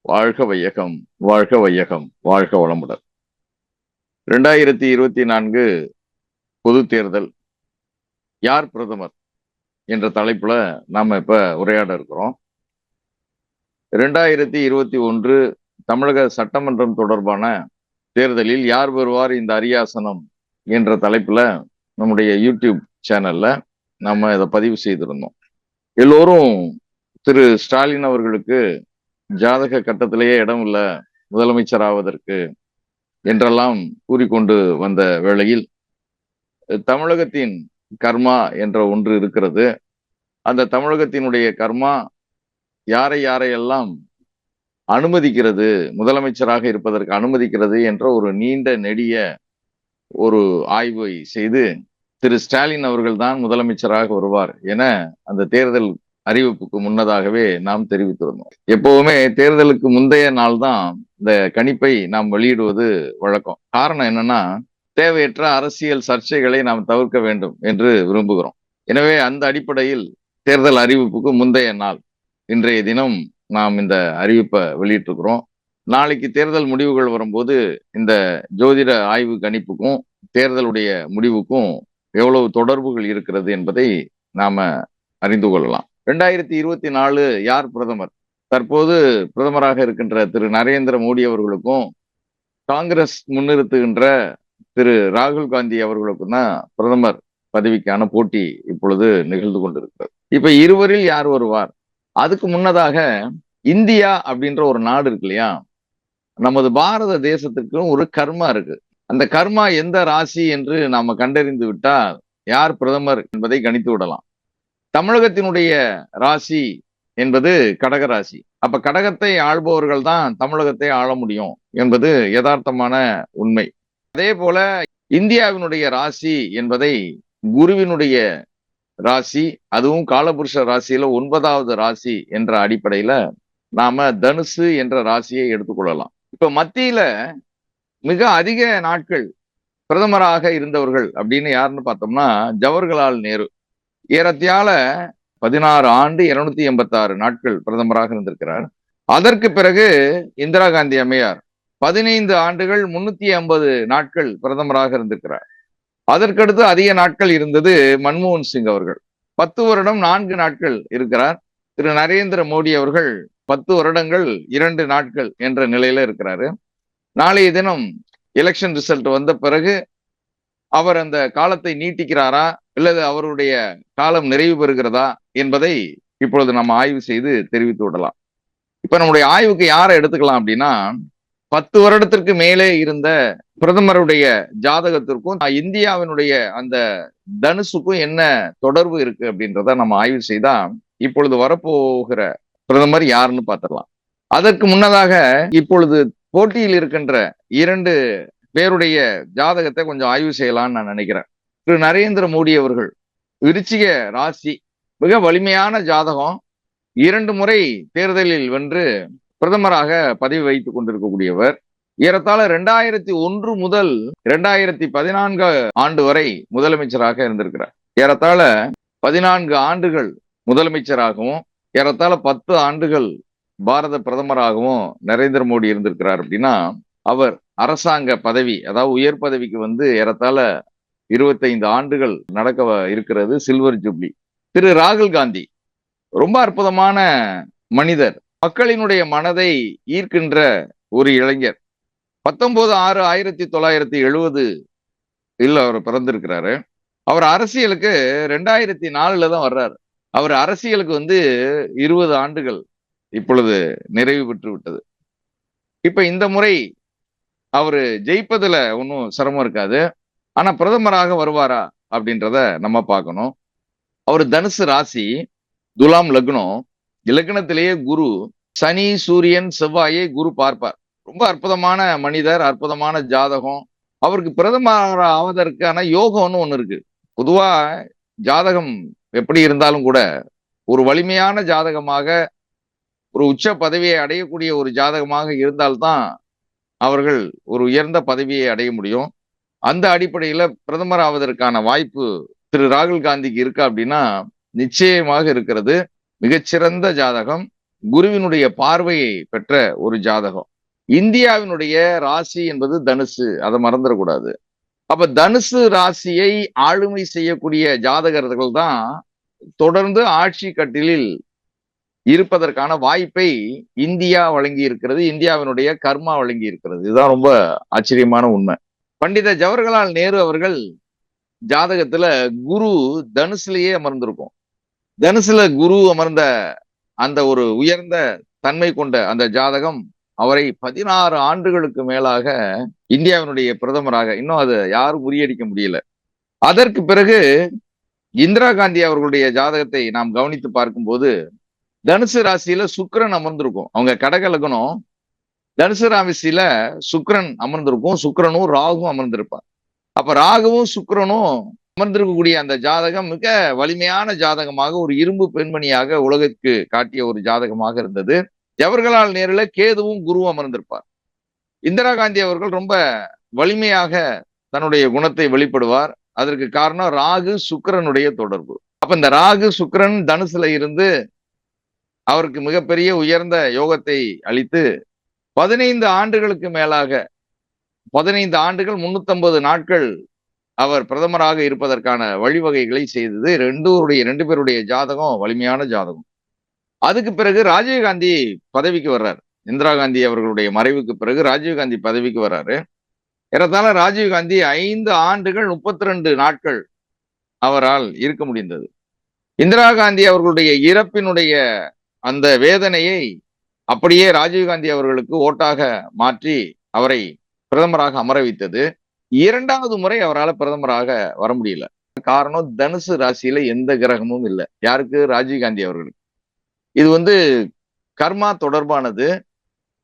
வாழ்க வையகம் வாழ்க வையகம் வாழ்க வளமுடன். இரண்டாயிரத்தி இருபத்தி நான்கு பொது தேர்தல் யார் பிரதமர் என்ற தலைப்புல நாம இப்ப உரையாட இருக்கிறோம். ரெண்டாயிரத்தி இருபத்தி ஒன்று தமிழக சட்டமன்றம் தொடர்பான தேர்தலில் யார் வருவார் இந்த அரியாசனம் என்ற தலைப்புல நம்முடைய யூடியூப் சேனல்ல நம்ம இதை பதிவு செய்திருந்தோம். எல்லோரும் திரு ஸ்டாலின் அவர்களுக்கு ஜாதக கட்டத்திலேயே இடம் இல்லை முதலமைச்சர் ஆவதற்கு என்றெல்லாம் கூறிக்கொண்டு வந்த வேளையில் தமிழகத்தின் கர்மா என்ற ஒன்று இருக்கிறது. அந்த தமிழகத்தினுடைய கர்மா யாரை யாரையெல்லாம் அனுமதிக்கிறது முதலமைச்சராக இருப்பதற்கு அனுமதிக்கிறது என்ற ஒரு நீண்ட நெடிய ஒரு ஆய்வை செய்து திரு ஸ்டாலின் அவர்கள் தான் முதலமைச்சராக வருவார் என அந்த தேர்தல் அறிவிப்புக்கு முன்னதாகவே நாம் தெரிவித்திருந்தோம் எப்பவுமே தேர்தலுக்கு முந்தைய நாள் தான் இந்த கணிப்பை நாம் வெளியிடுவது வழக்கம். காரணம் என்னன்னா தேவையற்ற அரசியல் சர்ச்சைகளை நாம் தவிர்க்க வேண்டும் என்று விரும்புகிறோம். எனவே அந்த அடிப்படையில் தேர்தல் அறிவிப்புக்கு முந்தைய நாள் இன்றைய தினம் நாம் இந்த அறிவிப்பை வெளியிட்டிருக்கிறோம். நாளைக்கு தேர்தல் முடிவுகள் வரும்போது இந்த ஜோதிட ஆய்வு கணிப்புக்கும் தேர்தலுடைய முடிவுக்கும் எவ்வளவு தொடர்புகள் இருக்கிறது என்பதை நாம அறிந்து கொள்ளலாம். ரெண்டாயிரத்தி இருபத்தி நாலு யார் பிரதமர்? தற்போது பிரதமராக இருக்கின்ற திரு நரேந்திர மோடி அவர்களுக்கும் காங்கிரஸ் முன்னிறுத்துகின்ற திரு ராகுல் காந்தி அவர்களுக்கும் தான் பிரதமர் பதவிக்கான போட்டி இப்பொழுது நிகழ்ந்து கொண்டிருக்கிறது. இப்ப இருவரில் யார் வருவார்? அதுக்கு முன்னதாக இந்தியா அப்படின்ற ஒரு நாடு இருக்கு இல்லையா? நமது பாரத தேசத்துக்கும் ஒரு கர்மா இருக்கு. அந்த கர்மா எந்த ராசி என்று நாம கண்டறிந்து விட்டால் யார் பிரதமர் என்பதை கணித்து விடலாம். தமிழகத்தினுடைய ராசி என்பது கடக ராசி அப்ப கடகத்தை ஆள்பவர்கள் தான் தமிழகத்தை ஆள முடியும் என்பது யதார்த்தமான உண்மை. அதே போல இந்தியாவினுடைய ராசி என்பதை குருவினுடைய ராசி அதுவும் காலபுருஷ ராசியில ஒன்பதாவது ராசி என்ற அடிப்படையில நாம தனுசு என்ற ராசியை எடுத்துக்கொள்ளலாம். இப்ப மத்தியில மிக அதிக நாட்கள் பிரதமராக இருந்தவர்கள் அப்படின்னு யாருன்னு பார்த்தோம்னா ஜவஹர்லால் நேரு. ஏறத்தியால பதினாறு ஆண்டு இருநூத்தி எண்பத்தி ஆறு நாட்கள் பிரதமராக இருந்திருக்கிறார். அதற்கு பிறகு இந்திரா காந்தி அம்மையார் பதினைந்து ஆண்டுகள் முன்னூத்தி ஐம்பது நாட்கள் பிரதமராக இருந்திருக்கிறார். அதற்கடுத்து அதிக நாட்கள் இருந்தது மன்மோகன் சிங் அவர்கள். பத்து வருடம் நான்கு நாட்கள் இருக்கிறார். திரு நரேந்திர மோடி அவர்கள் பத்து வருடங்கள் இரண்டு நாட்கள் என்ற நிலையில இருக்கிறாரு. நாளைய தினம் எலெக்ஷன் ரிசல்ட் வந்த பிறகு அவர் அந்த காலத்தை நீட்டிக்கிறாரா? அல்லது அவருடைய காலம் நிறைவு பெறுகிறதா என்பதை இப்பொழுது நம்ம ஆய்வு செய்து தெரிவித்து விடலாம். இப்ப நம்முடைய ஆய்வுக்கு யாரை எடுத்துக்கலாம் அப்படின்னா பத்து வருடத்திற்கு மேலே இருந்த பிரதமருடைய ஜாதகத்திற்கும் இந்தியாவினுடைய அந்த தனுசுக்கும் என்ன தொடர்பு இருக்கு அப்படின்றத நம்ம ஆய்வு செய்தா இப்பொழுது வரப்போகிற பிரதமர் யாருன்னு பார்த்துடலாம். அதற்கு முன்னதாக இப்பொழுது போட்டியில் இருக்கின்ற இரண்டு பேருடைய ஜாதகத்தை கொஞ்சம் ஆய்வு செய்யலாம்னு நான் நினைக்கிறேன். திரு நரேந்திர மோடி அவர்கள். விருச்சிக ராசி. மிக வலிமையான ஜாதகம். இரண்டு முறை தேர்தலில் வென்று பிரதமராக பதவி வைத்துக் கொண்டிருக்கக்கூடியவர். ஏறத்தாழ இரண்டாயிரத்தி ஒன்று முதல் இரண்டாயிரத்தி பதினான்கு ஆண்டு வரை முதலமைச்சராக இருந்திருக்கிறார். ஏறத்தாழ பதினான்கு ஆண்டுகள் முதலமைச்சராகவும் ஏறத்தாழ பத்து ஆண்டுகள் பாரத பிரதமராகவும் நரேந்திர மோடி இருந்திருக்கிறார் அப்படின்னா அவர் அரசாங்க பதவி அதாவது உயர் பதவிக்கு வந்து ஏறத்தாழ இருபத்தைந்து ஆண்டுகள் நடக்க இருக்கிறது சில்வர் ஜூப்ளி. திரு ராகுல் காந்தி ரொம்ப அற்புதமான மனிதர். மக்களினுடைய மனதை ஈர்க்கின்ற ஒரு இளைஞர். பத்தொன்பது ஆறு ஆயிரத்தி தொள்ளாயிரத்தி எழுபது இல்ல அவர் பிறந்திருக்கிறாரு. அவர் அரசியலுக்கு ரெண்டாயிரத்தி நாலுல தான் வர்றாரு. அவர் அரசியலுக்கு வந்து இருபது ஆண்டுகள் இப்பொழுது நிறைவு பெற்று விட்டது. இப்ப இந்த முறை அவரு ஜெயிப்பதுல ஒன்றும் சிரமம் இருக்காது. ஆனா பிரதமராக வருவாரா அப்படின்றத நம்ம பார்க்கணும். அவர் தனுசு ராசி துலாம் லக்னம் இலக்கணத்திலேயே குரு சனி சூரியன் செவ்வாயை குரு பார்ப்பார். ரொம்ப அற்புதமான மனிதர் அற்புதமான ஜாதகம். அவருக்கு பிரதமர் ஆவதற்கான யோகம்னு ஒன்று இருக்கு. பொதுவா ஜாதகம் எப்படி இருந்தாலும் கூட ஒரு வலிமையான ஜாதகமாக ஒரு உச்ச பதவியை அடையக்கூடிய ஒரு ஜாதகமாக இருந்தால்தான் அவர்கள் ஒரு உயர்ந்த பதவியை அடைய முடியும். அந்த அடிப்படையில பிரதமர் ஆவதற்கான வாய்ப்பு திரு ராகுல் காந்திக்கு இருக்கா அப்படின்னா நிச்சயமாக இருக்கிறது. மிகச்சிறந்த ஜாதகம். குருவினுடைய பார்வையை பெற்ற ஒரு ஜாதகம். இந்தியாவினுடைய ராசி என்பது தனுசு. அதை மறந்துடக்கூடாது. அப்ப தனுசு ராசியை ஆளுமை செய்யக்கூடிய ஜாதகர்கள் தான் தொடர்ந்து ஆட்சி கட்டிலில் இருப்பதற்கான வாய்ப்பை இந்தியா வழங்கி இருக்கிறது இந்தியாவினுடைய கர்மா வழங்கி இருக்கிறது இதுதான் ரொம்ப ஆச்சரியமான உண்மை. பண்டித ஜவஹர்லால் நேரு அவர்கள் ஜாதகத்துல குரு தனுசுலயே அமர்ந்திருக்கும். தனுசுல குரு அமர்ந்த அந்த ஒரு உயர்ந்த தன்மை கொண்ட அந்த ஜாதகம் அவரை பதினாறு ஆண்டுகளுக்கு மேலாக இந்தியாவினுடைய பிரதமராக இன்னும் அது யாரும் முறியடிக்க முடியல. அதற்கு பிறகு இந்திரா காந்தி அவர்களுடைய ஜாதகத்தை நாம் கவனித்து பார்க்கும்போது தனுசு ராசியில சுக்கரன் அமர்ந்திருக்கும். அவங்க கடகலகனம் தனுசு ராசியில சுக்கரன் அமர்ந்திருக்கும். சுக்கரனும் ராகுவும் அமர்ந்திருப்பார். அப்ப ராகுவும் சுக்கரனும் அமர்ந்திருக்கக்கூடிய அந்த ஜாதகம் மிக வலிமையான ஜாதகமாக ஒரு இரும்பு பெண்மணியாக உலகிற்கு காட்டிய ஒரு ஜாதகமாக இருந்தது. ஜவஹர்லால் நேருல கேதுவும் குருவும் அமர்ந்திருப்பார். இந்திரா காந்தி அவர்கள் ரொம்ப வலிமையாக தன்னுடைய குணத்தை வெளிப்படுவார். அதற்கு காரணம் ராகு சுக்கரனுடைய தொடர்பு. அப்ப இந்த ராகு சுக்கரன் தனுசுல இருந்து அவருக்கு மிகப்பெரிய உயர்ந்த யோகத்தை அளித்து பதினைந்து ஆண்டுகளுக்கு மேலாக பதினைந்து ஆண்டுகள் முன்னூத்தி நாட்கள் அவர் பிரதமராக இருப்பதற்கான வழிவகைகளை செய்தது ரெண்டோருடைய ரெண்டு பேருடைய ஜாதகம் வலிமையான ஜாதகம். அதுக்கு பிறகு ராஜீவ்காந்தி பதவிக்கு வர்றார். இந்திரா காந்தி அவர்களுடைய மறைவுக்கு பிறகு ராஜீவ்காந்தி பதவிக்கு வர்றாரு. ஏறத்தாழ ராஜீவ்காந்தி ஐந்து ஆண்டுகள் முப்பத்தி ரெண்டு நாட்கள் அவரால் இருக்க முடிந்தது. இந்திரா காந்தி அவர்களுடைய இறப்பினுடைய அந்த வேதனையை அப்படியே ராஜீவ்காந்தி அவர்களுக்கு ஓட்டாக மாற்றி அவரை பிரதமராக அமர வைத்தது. இரண்டாவது முறை அவரால் பிரதமராக வர முடியல. காரணம் தனுசு ராசியில எந்த கிரகமும் இல்லை. யாருக்கு? ராஜீவ்காந்தி அவர்களுக்கு. இது வந்து கர்மா தொடர்பானது.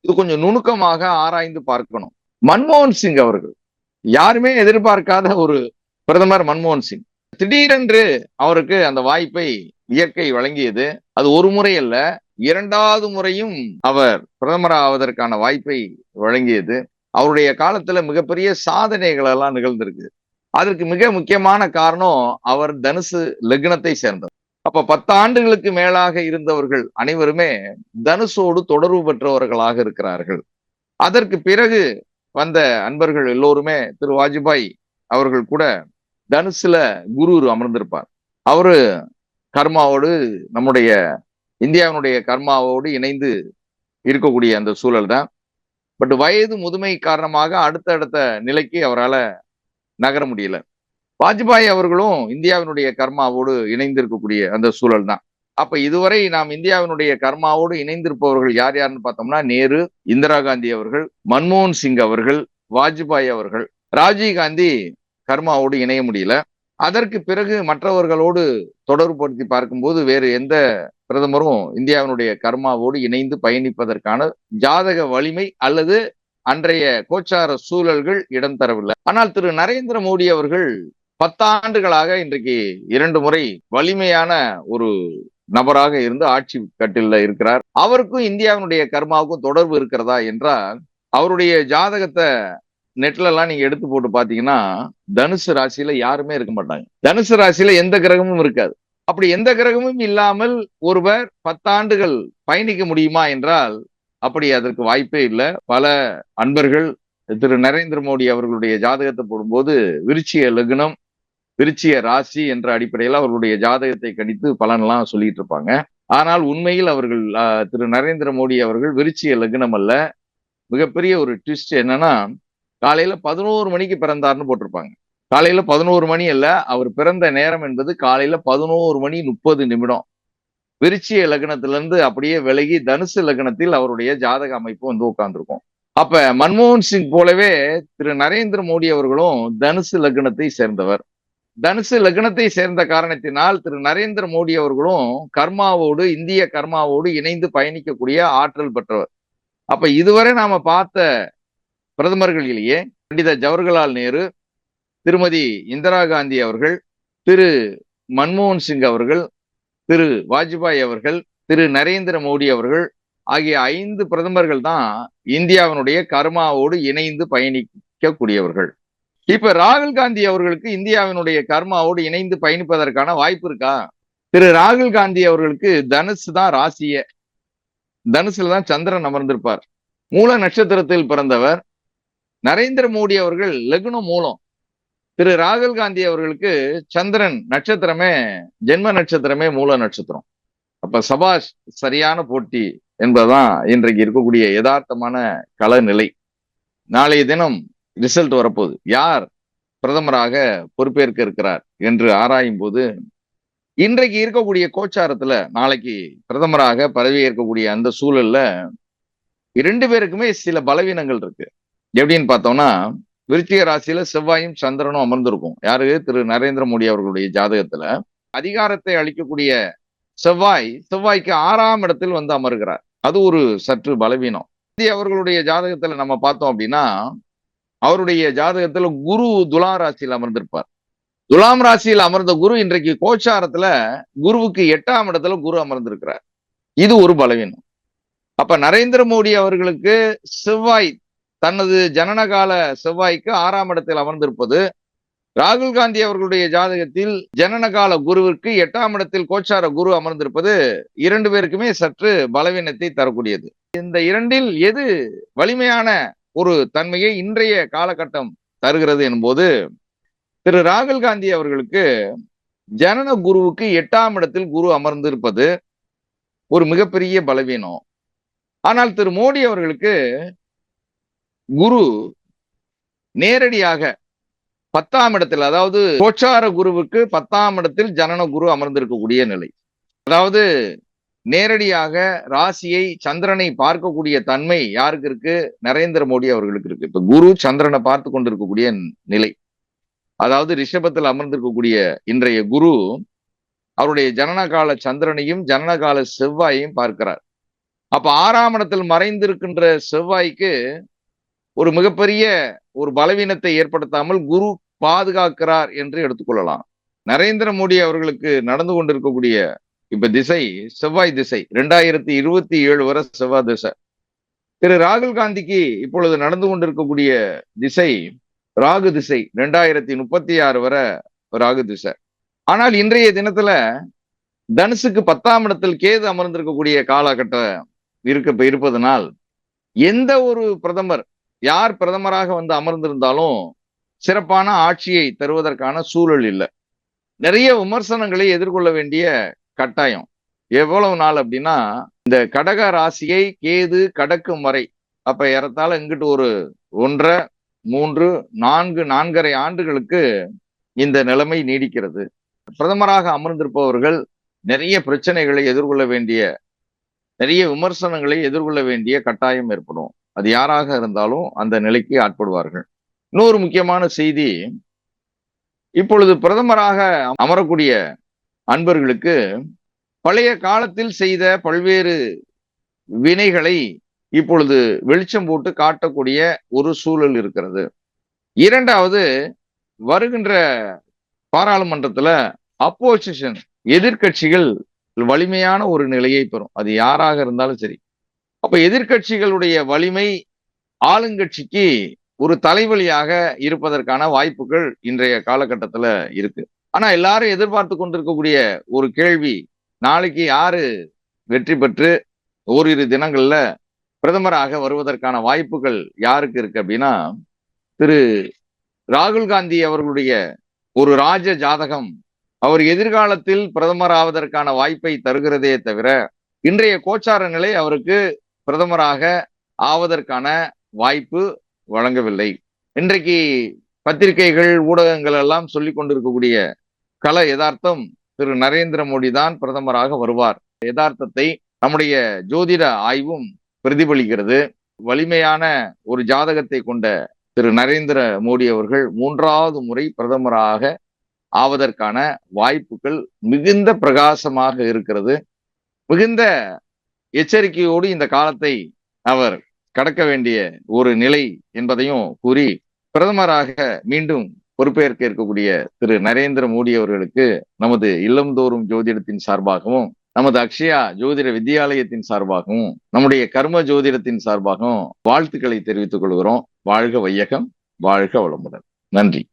இது கொஞ்சம் நுணுக்கமாக ஆராய்ந்து பார்க்கணும். மன்மோகன் சிங் அவர்கள். யாருமே எதிர்பார்க்காத ஒரு பிரதமர் மன்மோகன் சிங். திடீரென்று அவருக்கு அந்த வாய்ப்பை இயற்கை வழங்கியது. அது ஒரு முறை அல்ல. இரண்டாவது முறையும் அவர் பிரதமர் ஆவதற்கான வாய்ப்பை வழங்கியது. அவருடைய காலத்துல மிகப்பெரிய சாதனைகள் எல்லாம் நிகழ்ந்திருக்கு. அதற்கு மிக முக்கியமான காரணம் அவர் தனுசு லக்னத்தை சேர்ந்தவர். அப்ப பத்து ஆண்டுகளுக்கு மேலாக இருந்தவர்கள் அனைவருமே தனுசோடு தொடர்பு பெற்றவர்களாக இருக்கிறார்கள். அதற்கு பிறகு வந்த அன்பர்கள் எல்லோருமே திரு வாஜ்பாய் அவர்கள் கூட தனுசுல குரு அமர்ந்திருப்பார். அவரு கர்மாவோடு நம்முடைய இந்தியாவினுடைய கர்மாவோடு இணைந்து இருக்கக்கூடிய அந்த சூழல் தான். பட் வயது முதுமை காரணமாக அடுத்தடுத்த நிலைக்கு அவரால் நகர முடியல. வாஜ்பாய் அவர்களும் இந்தியாவினுடைய கர்மாவோடு இணைந்து இருக்கக்கூடிய அந்த சூழல் தான். அப்ப இதுவரை நாம் இந்தியாவினுடைய கர்மாவோடு இணைந்திருப்பவர்கள் யார் யாருன்னு பார்த்தோம்னா நேரு இந்திரா காந்தி அவர்கள் மன்மோகன் சிங் அவர்கள் வாஜ்பாய் அவர்கள். ராஜீவ் காந்தி கர்மாவோடு இணைய முடியல. அதற்கு பிறகு மற்றவர்களோடு தொடர்புபடுத்தி பார்க்கும்போது வேறு எந்த பிரதமரும் இந்தியாவினுடைய கர்மாவோடு இணைந்து பயணிப்பதற்கான ஜாதக வலிமை அல்லது அன்றைய கோச்சார சூழல்கள் இடம் தரவில்லை. ஆனால் திரு நரேந்திர மோடி அவர்கள் பத்தாண்டுகளாக இன்றைக்கு இரண்டு முறை வலிமையான ஒரு நபராக இருந்து ஆட்சி கட்டில இருக்கிறார். அவருக்கும் இந்தியாவினுடைய கர்மாவுக்கும் தொடர்பு இருக்கிறதா என்றால் அவருடைய ஜாதகத்தை நெட்ல எல்லாம் நீங்க எடுத்து போட்டு பாத்தீங்கன்னா தனுசு ராசியில யாருமே இருக்க மாட்டாங்க. தனுசு ராசியில எந்த கிரகமும் இருக்காது. அப்படி எந்த கிரகமும் இல்லாமல் ஒருவர் பத்தாண்டுகள் பயணிக்க முடியுமா என்றால் அப்படி அதற்கு வாய்ப்பே இல்லை. பல அன்பர்கள் திரு நரேந்திர மோடி அவர்களுடைய ஜாதகத்தை போடும்போது விருச்சிய லக்னம் விருச்சிய ராசி என்ற அடிப்படையில் அவர்களுடைய ஜாதகத்தை கணித்து பலன்லாம் சொல்லிட்டு இருப்பாங்க. ஆனால் உண்மையில் அவர்கள் திரு நரேந்திர மோடி அவர்கள் விருச்சிய லக்னம் அல்ல. மிகப்பெரிய ஒரு ட்விஸ்ட் என்னன்னா காலையில பதினோரு மணிக்கு பிறந்தார்னு போட்டிருப்பாங்க. காலையில பதினோரு மணி அல்ல அவர் பிறந்த நேரம் என்பது காலையில பதினோரு மணி முப்பது நிமிடம். விருச்சிய லக்னத்திலிருந்து அப்படியே விலகி தனுசு லக்னத்தில் அவருடைய ஜாதக அமைப்பு வந்து உட்கார்ந்துருக்கும். அப்ப மன்மோகன் சிங் போலவே திரு நரேந்திர மோடி அவர்களும் தனுசு லக்னத்தை சேர்ந்தவர். தனுசு லக்னத்தை சேர்ந்த காரணத்தினால் திரு நரேந்திர மோடி அவர்களும் கர்மாவோடு இந்திய கர்மாவோடு இணைந்து பயணிக்கக்கூடிய ஆற்றல் பெற்றவர். அப்ப இதுவரை நாம பார்த்த பிரதமர்களிலேயே பண்டித ஜவஹர்லால் நேரு திருமதி இந்திரா காந்தி அவர்கள் திரு மன்மோகன் சிங் அவர்கள் திரு வாஜ்பாய் அவர்கள் திரு நரேந்திர மோடி அவர்கள் ஆகிய ஐந்து பிரதமர்கள் தான் இந்தியாவினுடைய கர்மாவோடு இணைந்து பயணிக்கக்கூடியவர்கள். இப்ப ராகுல் காந்தி அவர்களுக்கு இந்தியாவினுடைய கர்மாவோடு இணைந்து பயணிப்பதற்கான வாய்ப்பு இருக்கா? திரு ராகுல் காந்தி அவர்களுக்கு தனுசு தான் ராசிய. தனுசுல தான் சந்திரன் அமர்ந்திருப்பார். மூல நட்சத்திரத்தில் பிறந்தவர் நரேந்திர மோடி அவர்கள் லக்னம் மூலம். திரு ராகுல் காந்தி அவர்களுக்கு சந்திரன் நட்சத்திரமே ஜென்ம நட்சத்திரமே மூல நட்சத்திரம். அப்ப சபாஷ் சரியான போட்டி என்பதுதான் இன்றைக்கு இருக்கக்கூடிய யதார்த்தமான கள நிலை நாளைய தினம் ரிசல்ட் வரப்போகுது. யார் பிரதமராக பொறுப்பேற்க இருக்கிறார் என்று ஆராயும் போது இன்றைக்கு இருக்கக்கூடிய கோச்சாரத்துல நாளைக்கு பிரதமராக பதவியேற்கக்கூடிய அந்த சூழல்ல இரண்டு பேருக்குமே சில பலவீனங்கள் இருக்கு. எப்படின்னு பார்த்தோம்னா விருச்சிக ராசியில செவ்வாயும் சந்திரனும் அமர்ந்திருக்கும். யாரு? திரு நரேந்திர மோடி அவர்களுடைய ஜாதகத்துல. அதிகாரத்தை அளிக்கக்கூடிய செவ்வாய் செவ்வாய்க்கு ஆறாம் இடத்தில் வந்து அமர்கிறார். அது ஒரு சற்று பலவீனம். அவர்களுடைய ஜாதகத்துல நம்ம பார்த்தோம் அப்படின்னா அவருடைய ஜாதகத்துல குரு துலா ராசியில் அமர்ந்திருப்பார். துலாம் ராசியில் அமர்ந்த குரு இன்றைக்கு கோச்சாரத்துல குருவுக்கு எட்டாம் இடத்துல குரு அமர்ந்திருக்கிறார். இது ஒரு பலவீனம். அப்ப நரேந்திர மோடி அவர்களுக்கு செவ்வாய் தனது ஜனனகால செவ்வாய்க்கு ஆறாம் இடத்தில் அமர்ந்திருப்பது ராகுல் காந்தி அவர்களுடைய ஜாதகத்தில் ஜனனகால குருவிற்கு எட்டாம் இடத்தில் கோச்சார குரு அமர்ந்திருப்பது இரண்டு பேருக்குமே சற்று பலவீனத்தை தரக்கூடியது. இந்த இரண்டில் எது வலிமையான ஒரு தன்மையை இன்றைய காலகட்டம் தருகிறது என்போது திரு ராகுல் காந்தி அவர்களுக்கு ஜனன குருவுக்கு எட்டாம் இடத்தில் குரு அமர்ந்திருப்பது ஒரு மிகப்பெரிய பலவீனம். ஆனால் திரு மோடி அவர்களுக்கு குரு நேரடியாக பத்தாம் இடத்தில் அதாவது கோச்சார குருவுக்கு பத்தாம் இடத்தில் ஜனன குரு அமர்ந்திருக்கக்கூடிய நிலை. அதாவது நேரடியாக ராசியை சந்திரனை பார்க்கக்கூடிய தன்மை யாருக்கு இருக்கு? நரேந்திர மோடி அவர்களுக்கு இருக்கு. இப்ப குரு சந்திரனை பார்த்து கொண்டிருக்கக்கூடிய நிலை. அதாவது ரிஷபத்தில் அமர்ந்திருக்கக்கூடிய இன்றைய குரு அவருடைய ஜனனகால சந்திரனையும் ஜனனகால செவ்வாயையும் பார்க்கிறார். அப்ப ஆறாம் இடத்தில் மறைந்திருக்கின்ற செவ்வாய்க்கு ஒரு மிகப்பெரிய ஒரு பலவீனத்தை ஏற்படுத்தாமல் குரு பாதுகாக்கிறார் என்று எடுத்துக்கொள்ளலாம். நரேந்திர மோடி அவர்களுக்கு நடந்து கொண்டிருக்கக்கூடிய இப்ப திசை செவ்வாய் திசை ரெண்டாயிரத்தி இருபத்தி ஏழு வரை செவ்வாய் திசை. திரு ராகுல் காந்திக்கு இப்பொழுது நடந்து கொண்டிருக்கக்கூடிய திசை ராகு திசை ரெண்டாயிரத்தி முப்பத்தி ஆறு வரை ராகு திசை. ஆனால் இன்றைய தினத்துல தனுசுக்கு பத்தாம் இடத்தில் கேது அமர்ந்திருக்கக்கூடிய காலகட்டம் இருக்க இருப்பதனால் எந்த ஒரு பிரதமர் யார் பிரதமராக வந்து அமர்ந்திருந்தாலும் சிறப்பான ஆட்சியை தருவதற்கான சூழல் இல்லை. நிறைய விமர்சனங்களை எதிர்கொள்ள வேண்டிய கட்டாயம். எவ்வளவு நாள் அப்படின்னா இந்த கடக ராசியை கேது கடக்கும் வரை அப்ப ஏறத்தாழ இங்கிட்டு ஒரு ஒன்றரை மூன்று நான்கு நான்கரை ஆண்டுகளுக்கு இந்த நிலைமை நீடிக்கிறது. பிரதமராக அமர்ந்திருப்பவர்கள் நிறைய பிரச்சனைகளை எதிர்கொள்ள வேண்டிய நிறைய விமர்சனங்களை எதிர்கொள்ள வேண்டிய கட்டாயம் ஏற்படும். அது யாராக இருந்தாலும் அந்த நிலைக்கு ஆட்படுவார்கள். இன்னொரு முக்கியமான செய்தி இப்பொழுது பிரதமராக அமரக்கூடிய அன்பர்களுக்கு பழைய காலத்தில் செய்த பல்வேறு வினைகளை இப்பொழுது வெளிச்சம் போட்டு காட்டக்கூடிய ஒரு சூழல் இருக்கிறது. இரண்டாவது வருகின்ற பாராளுமன்றத்துல அப்போசிஷன் எதிர்கட்சிகள் வலிமையான ஒரு நிலையை பெறும். அது யாராக இருந்தாலும் சரி. அப்ப எதிர்கட்சிகளுடைய வலிமை ஆளுங்கட்சிக்கு ஒரு தலைவலியாக இருப்பதற்கான வாய்ப்புகள் இன்றைய காலகட்டத்துல இருக்கு. ஆனா எல்லாரும் எதிர்பார்த்து கொண்டிருக்கக்கூடிய ஒரு கேள்வி நாளைக்கு யாரு வெற்றி பெற்று ஓரிரு தினங்கள்ல பிரதமராக வருவதற்கான வாய்ப்புகள் யாருக்கு இருக்கு அப்படின்னா திரு ராகுல் காந்தி அவர்களுடைய ஒரு ராஜ ஜாதகம் அவர் எதிர்காலத்தில் பிரதமர் ஆவதற்கான வாய்ப்பை தருகிறதே தவிர இன்றைய கோச்சார நிலை அவருக்கு பிரதமராக ஆவதற்கான வாய்ப்பு வழங்கவில்லை. இன்றைக்கு பத்திரிகைகள் ஊடகங்கள் எல்லாம் சொல்லி கொண்டிருக்கக்கூடிய கல யதார்த்தம் திரு நரேந்திர மோடி தான் பிரதமராக வருவார். யதார்த்தத்தை நம்முடைய ஜோதிட ஆய்வும் பிரதிபலிக்கிறது. வலிமையான ஒரு ஜாதகத்தை கொண்ட திரு நரேந்திர மோடி அவர்கள் மூன்றாவது முறை பிரதமராக ஆவதற்கான வாய்ப்புகள் மிகுந்த பிரகாசமாக இருக்கிறது. மிகுந்த எச்சரிக்கையோடு இந்த காலத்தை அவர் கடக்க வேண்டிய ஒரு நிலை என்பதையும் கூறி பிரதமராக மீண்டும் பொறுப்பேற்க இருக்கக்கூடிய திரு நரேந்திர மோடி அவர்களுக்கு நமது இல்லந்தோறும் ஜோதிடத்தின் சார்பாகவும் நமது அக்ஷயா ஜோதிட வித்யாலயத்தின் சார்பாகவும் நம்முடைய கர்ம ஜோதிடத்தின் சார்பாகவும் வாழ்த்துக்களை தெரிவித்துக் கொள்கிறோம். வாழ்க வையகம் வாழ்க வளமுடன். நன்றி.